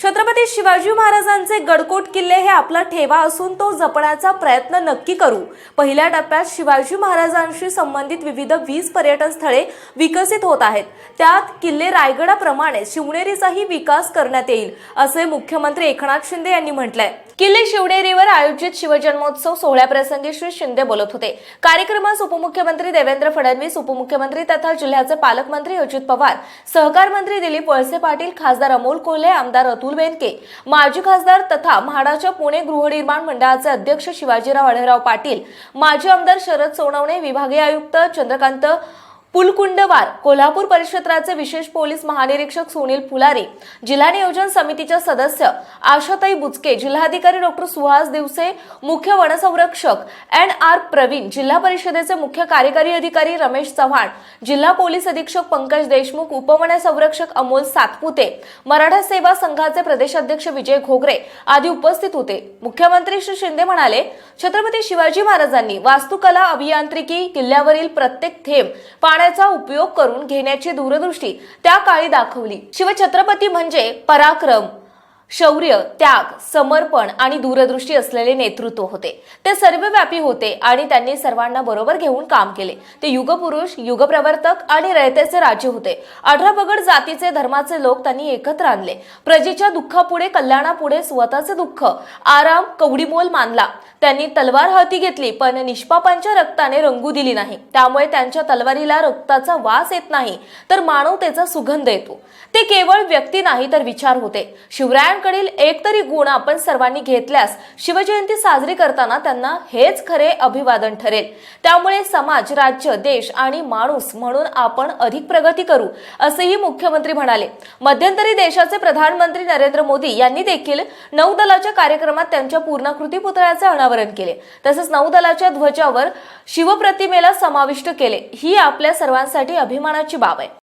छत्रपती शिवाजी महाराजांचे गडकोट किल्ले हे आपला ठेवा असून तो जपण्याचा प्रयत्न नक्की करू. पहिल्या टप्प्यात शिवाजी महाराजांशी संबंधित विविध वीस पर्यटन स्थळे विकसित होत आहेत. त्यात किल्ले रायगडाप्रमाणे शिवनेरीचाही विकास करण्यात येईल असे मुख्यमंत्री एकनाथ शिंदे यांनी म्हटलंय. किल्ले शिवनेरीवर आयोजित शिवजन्मोत्सव सोहळ्याप्रसंगी श्री शिंदे बोलत होते. कार्यक्रमास उपमुख्यमंत्री देवेंद्र फडणवीस उपमुख्यमंत्री तथा जिल्ह्याचे पालकमंत्री अजित पवार सहकार मंत्री दिलीप वळसे पाटील खासदार अमोल कोल्हे आमदार अतुल बेनके माजी खासदार तथा म्हाडाच्या पुणे गृहनिर्माण मंडळाचे अध्यक्ष शिवाजीराव आढळराव पाटील माजी आमदार शरद सोनवणे विभागीय आयुक्त चंद्रकांत पुलकुंडवार कोल्हापूर परिक्षेत्राचे विशेष पोलीस महानिरीक्षक सुनील फुलारी जिल्हा नियोजन समितीच्या सदस्य आशाताई बुचके जिल्हाधिकारी डॉक्टर सुहास दिवसे मुख्य वनसंरक्षक एन आर प्रवीण जिल्हा परिषदेचे मुख्य कार्यकारी अधिकारी रमेश चव्हाण जिल्हा पोलीस अधीक्षक पंकज देशमुख उपवन संरक्षक अमोल सातपुते मराठा सेवा संघाचे प्रदेशाध्यक्ष विजय घोगरे आदी उपस्थित होते. मुख्यमंत्री श्री शिंदे म्हणाले छत्रपती शिवाजी महाराजांनी वास्तुकला अभियांत्रिकी किल्ल्यावरील प्रत्येक थेंब पाण्याचा उपयोग करून घेण्याची दूरदृष्टी त्या काळी दाखवली. शिवछत्रपती म्हणजे पराक्रम. शौर्य त्याग समर्पण आणि दूरदृष्टी असलेले नेतृत्व होते. ते सर्वव्यापी होते आणि त्यांनी सर्वांना बरोबर घेऊन काम केले. ते युगपुरुष युगप्रवर्तक आणि रयतेचे राजे होते. अठरा जातीचे धर्माचे लोक त्यांनी एकत्र आणले. प्रजेच्या दुःखापुढे कल्याणापुढे स्वतःचे दुःख आराम कवडीमोल मानला. त्यांनी तलवार हाती घेतली पण निष्पापांच्या रक्ताने रंगू दिली नाही. त्यामुळे त्यांच्या तलवारीला रक्ताचा वास येत नाही तर मानवतेचा सुगंध येतो. ते केवळ व्यक्ती नाही तर विचार होते. शिवराय एक तरी गुण आपण सर्वांनी घेतल्यास शिवजयंती साजरी करताना त्यांना हेच खरे अभिवादन ठरेल. त्यामुळे समाज राज्य देश आणि माणूस म्हणून आपण अधिक प्रगती करू असेही मुख्यमंत्री म्हणाले. मध्यंतरी देशाचे प्रधानमंत्री नरेंद्र मोदी यांनी देखील नौदलाच्या कार्यक्रमात त्यांच्या पूर्णाकृती पुतळ्याचे अनावरण केले. तसेच नौदलाच्या ध्वजावर शिवप्रतिमेला समाविष्ट केले. ही आपल्या सर्वांसाठी अभिमानाची बाब आहे.